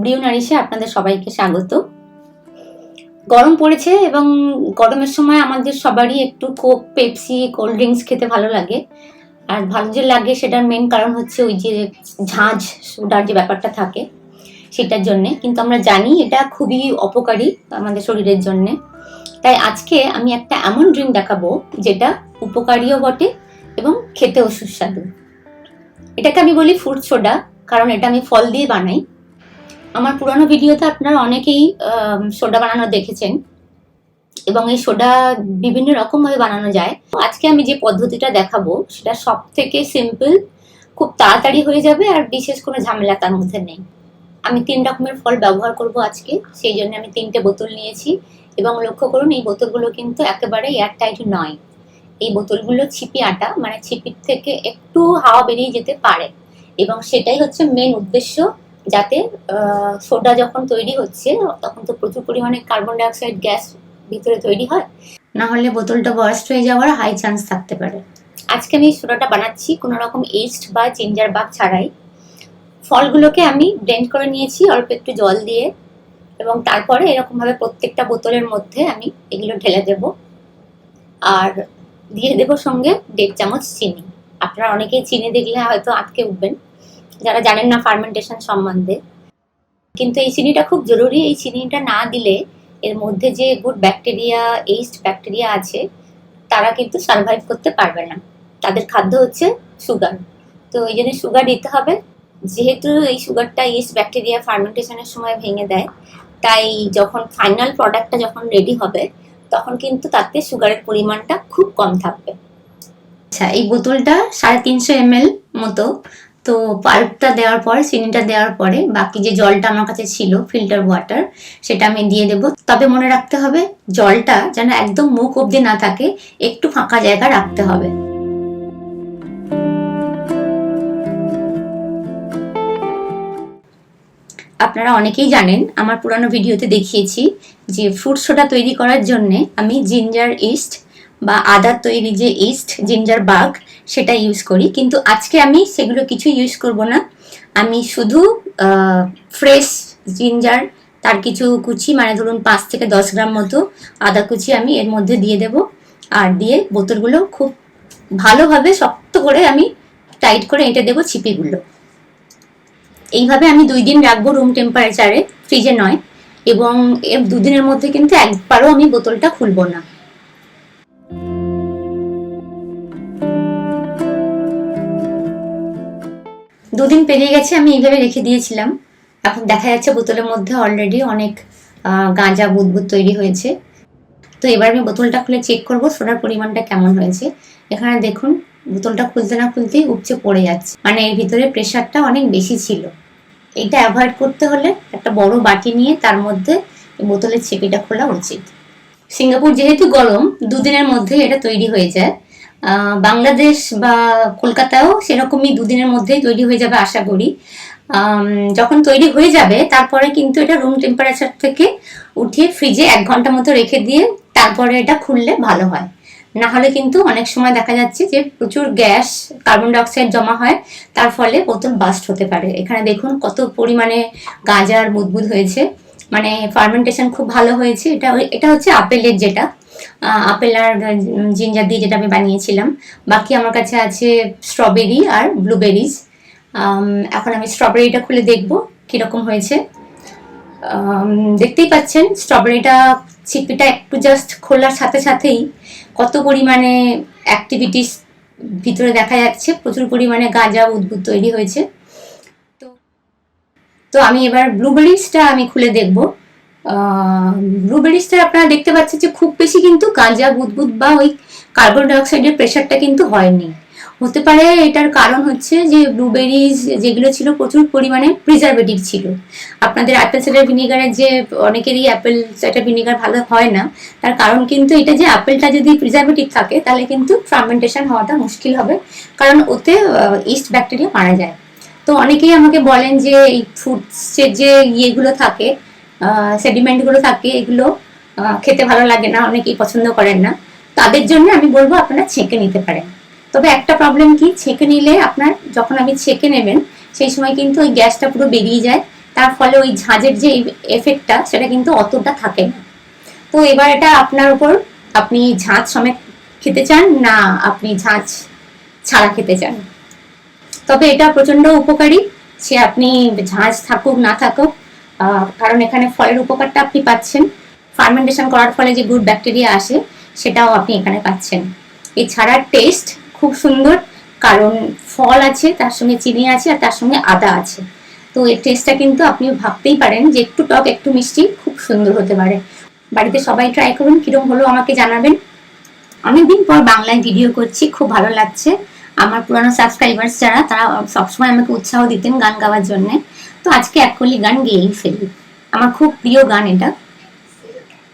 Brew নারিশে আপনাদের সবাইকে স্বাগত। গরম পড়েছে এবং গরমের সময় আমাদের সবারই একটু কোক, পেপসি, কোল্ড ড্রিঙ্কস খেতে ভালো লাগে। আর ভালো যে লাগে সেটার মেন কারণ হচ্ছে ওই যে ঝাঁঝ সোডার যে ব্যাপারটা থাকে সেটার জন্যে। কিন্তু আমরা জানি এটা খুবই অপকারী আমাদের শরীরের জন্যে। তাই আজকে আমি একটা এমন ড্রিঙ্ক দেখাবো যেটা উপকারীও বটে এবং খেতেও সুস্বাদু। এটাকে আমি বলি ফ্রুট সোডা, কারণ এটা আমি ফল দিয়ে বানাই। আমার পুরানো ভিডিওতে আপনারা অনেকেই সোডা বানানো দেখেছেন এবং এই সোডা বিভিন্ন রকম ভাবে বানানো যায়। আজকে আমি যে পদ্ধতিটা দেখাবো, সেটা সব থেকে সিম্পল খুব তাড়াতাড়ি হয়ে যাবে আর বিশেষ কোনো ঝামেলা তার মধ্যে নেই। আমি তিন রকমের ফল ব্যবহার করব আজকে, সেই জন্য আমি তিনটে বোতল নিয়েছি এবং লক্ষ্য করুন, এই বোতলগুলো কিন্তু একেবারে এয়ারটাইট নয়। এই বোতলগুলো ছিপি আটা মানে ছিপির থেকে একটু হাওয়া বেরিয়ে যেতে পারে এবং সেটাই হচ্ছে মেন উদ্দেশ্য যাতে সোডা যখন তৈরি হচ্ছে তখন তো প্রচুর পরিমাণে কার্বন ডাইঅক্সাইড গ্যাস ভিতরে তৈরি হয়। না হলে বোতলটা বার্স্ট হয়ে যাওয়ার হাই চান্স থাকতে পারে। আজকে আমি সোডাটা বানাচ্ছি কোনো রকম ইস্ট বা জিঞ্জার বাগ ছাড়াই। ফলগুলোকে আমি ব্লেন্ড করে নিয়েছি অল্প একটু জল দিয়ে। এবং তারপরে এরকমভাবে প্রত্যেকটা বোতলের মধ্যে আমি এগুলো ঢেলে দেব। আর দিয়ে দেবো সঙ্গে দেড় চামচ চিনি। আপনারা অনেকেই চিনি দেখলে হয়তো আটকে উঠবেন। যারা জানেন না ফার্মেন্টেশন সম্বন্ধে, কিন্তু এই চিনিটা খুব জরুরি। এই চিনিটা না দিলে এর মধ্যে যে গুড ব্যাকটেরিয়া এইস্ট ব্যাকটেরিয়া আছে, তারা কিন্তু সার্ভাইভ করতে পারবে না। তাদের খাদ্য হচ্ছে সুগার তো এই জন্য সুগার দিতে হবে। যেহেতু এই সুগারটা ইস্ট ব্যাকটেরিয়া ফার্মেন্টেশনের সময় ভেঙে দেয়, তাই যখন ফাইনাল প্রোডাক্টটা যখন রেডি হবে, তখন কিন্তু তাতে সুগারের পরিমাণটা খুব কম থাকবে। আচ্ছা এই বোতলটা সাড়ে তিনশো এম মতো তো পাল্পটা দেওয়ার পর, চিনিটা দেওয়ার পরে, বাকি যে জলটা আমার কাছে ছিল ফিল্টার ওয়াটার সেটা আমি দিয়ে দেব। তবে মনে রাখতে হবে, জলটা যেন একদম মুখ অবধি না থাকে, একটু ফাঁকা জায়গা রাখতে হবে। আপনারা অনেকেই জানেন, আমার পুরানো ভিডিওতে দেখিয়েছি যে ফ্রুট সোডা তৈরি করার জন্য আমি জিঞ্জার ইস্ট বা আদার তৈরি যে ইস্ট জিঞ্জার বাগ সেটা ইউজ করি। কিন্তু আজকে আমি সেগুলো কিছু ইউজ করব না। আমি শুধু ফ্রেশ জিঞ্জার তার কিছু কুচি মানে ধরুন পাঁচ থেকে দশ গ্রাম মতো আদা কুচি আমি এর মধ্যে দিয়ে দেব। আর দিয়ে বোতলগুলো খুব ভালোভাবে শক্ত করে আমি টাইট করে এঁটে দেবো ছিপিগুলো। এইভাবে আমি দুই দিন রাখব রুম টেম্পারেচারে ফ্রিজে নয়। এবং দুদিনের মধ্যে কিন্তু একবারও আমি বোতলটা খুলবো না। দুদিন পেরিয়ে গেছে, আমি এইভাবে রেখে দিয়েছিলাম। এখন দেখা যাচ্ছে বোতলের মধ্যে অলরেডি অনেক গাঁজা, বুদবুদ তৈরি হয়েছে। তো এবার আমি বোতলটা খুলে চেক করব, সোডার পরিমাণটা কেমন হয়েছে। এখানে দেখুন, বোতলটা খুলতে না খুলতেই উপচে পড়ে যাচ্ছে। মানে এর ভিতরে প্রেশারটা অনেক বেশি ছিল। এটা অ্যাভয়েড করতে হলে একটা বড় বাটি নিয়ে তার মধ্যে বোতলের ছেপিটা খোলা উচিত। সিঙ্গাপুর যেহেতু গরম, দুদিনের মধ্যে এটা তৈরি হয়ে যায়। বাংলাদেশ বা কলকাতাও সেরকমই দুদিনের মধ্যেই তৈরি হয়ে যাবে আশা করি। যখন তৈরি হয়ে যাবে, তারপরে কিন্তু এটা রুম টেম্পারেচার থেকে উঠিয়ে ফ্রিজে এক ঘণ্টা মতো রেখে দিয়ে তারপরে এটা খুললে ভালো হয়। না হলে কিন্তু অনেক সময় দেখা যাচ্ছে যে প্রচুর গ্যাস কার্বন ডাইঅক্সাইড জমা হয়, তার ফলে বোতল বাস্ট হতে পারে। এখানে দেখুন কত পরিমাণে গাজার, বুদবুদ হয়েছে। মানে ফার্মেন্টেশন খুব ভালো হয়েছে। এটা এটা হচ্ছে আপেলের যেটা। আপেল আর জিঞ্জার দিয়ে যেটা আমি বানিয়েছিলাম। বাকি আমার কাছে আছে স্ট্রবেরি আর ব্লুবেরিজ এখন আমি স্ট্রবেরিটা খুলে দেখব কীরকম হয়েছে। দেখতেই পাচ্ছেন স্ট্রবেরিটা ছিপিটা একটু জাস্ট খোলার সাথে সাথেই কত পরিমাণে অ্যাক্টিভিটিস ভিতরে দেখা যাচ্ছে, প্রচুর পরিমাণে গাঁজা উদ্ভুত তৈরি হয়েছে। তো তো আমি এবার ব্লুবেরিজটা আমি খুলে দেখব। ব্লুবেরিজটা আপনারা দেখতে পাচ্ছেন যে খুব বেশি কিন্তু গাঁজা, বুদবুদ বা ওই কার্বন ডাইঅক্সাইডের প্রেশারটা কিন্তু হয়নি। হতে পারে এটার কারণ হচ্ছে যে ব্লুবেরিজ যেগুলো ছিল প্রচুর পরিমাণে প্রিজারভেটিভ ছিল। আপনাদের অ্যাপেল সাইডার ভিনিগারের যে অনেকেরই অ্যাপেল সাইডার ভিনিগার ভালো হয় না, তার কারণ কিন্তু এটা যে অ্যাপেলটা যদি প্রিজারভেটিভ থাকে, তাহলে কিন্তু ফার্মেন্টেশন হওয়াটা মুশকিল হবে, কারণ ওতে ইস্ট ব্যাকটেরিয়া মারা যায়। তো অনেকেই আমাকে বলেন যে এই ফুডসের যে ইয়েগুলো থাকে সেডিমেন্টগুলো থাকে, এগুলো খেতে ভালো লাগে না, অনেকেই পছন্দ করেন না। তাদের জন্য আমি বলব আপনারা ছেঁকে নিতে পারেন। তবে একটা প্রবলেম কি, ছেঁকে নিলে আপনার যখন আপনি ছেঁকে নেবেন, সেই সময় কিন্তু ওই গ্যাসটা পুরো বেরিয়ে যায়। তার ফলে ওই ঝাঁঝের যে এফেক্টটা সেটা কিন্তু অতটা থাকে না। তো এবার এটা আপনার উপর, আপনি ঝাঁঝ সমেত খেতে চান না আপনি ঝাঁঝ ছাড়া খেতে চান? তবে এটা প্রচণ্ড উপকারী। সে আপনি ঝাঁঝ থাকুক, না থাকুক কারণ এখানে ফলের উপকারটা আপনি পাচ্ছেন। ফার্মেন্টেশন করার ফলে যে গুড ব্যাকটেরিয়া আসে, সেটাও আপনি এখানে পাচ্ছেন। এছাড়া টেস্ট খুব সুন্দর, কারণ ফল আছে, তার সঙ্গে চিনি আছে, আর তার সঙ্গে আদা আছে। তো এই টেস্টটা কিন্তু আপনি ভাবতেই পারেন যে একটু টক, একটু মিষ্টি খুব সুন্দর হতে পারে। বাড়িতে সবাই ট্রাই করুন, কিরম হলো আমাকে জানাবেন। অনেকদিন পর বাংলায় ভিডিও করছি, খুব ভালো লাগছে। আমার পুরানো সাবস্ক্রাইবার্স যারা, তারা সবসময় আমাকে উৎসাহ দিতেন গান গাওয়ার জন্য। তো আজকে এক কলি গান গেয়েই ফেলি। আমার খুব প্রিয় গান এটা।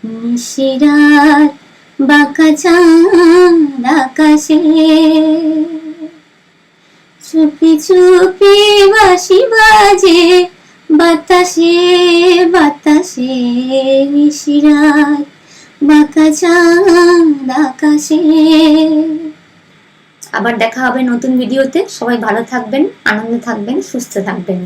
নিশিরাত বাঁকা চাঁদ আকাশে, চুপি চুপি বাঁশি বাজে বাতাসে বাতাসে। নিশিরাত বাঁকা চাঁদ আকাশে আবার দেখা হবে নতুন ভিডিওতে। সবাই ভালো থাকবেন আনন্দে থাকবেন সুস্থ থাকবেন।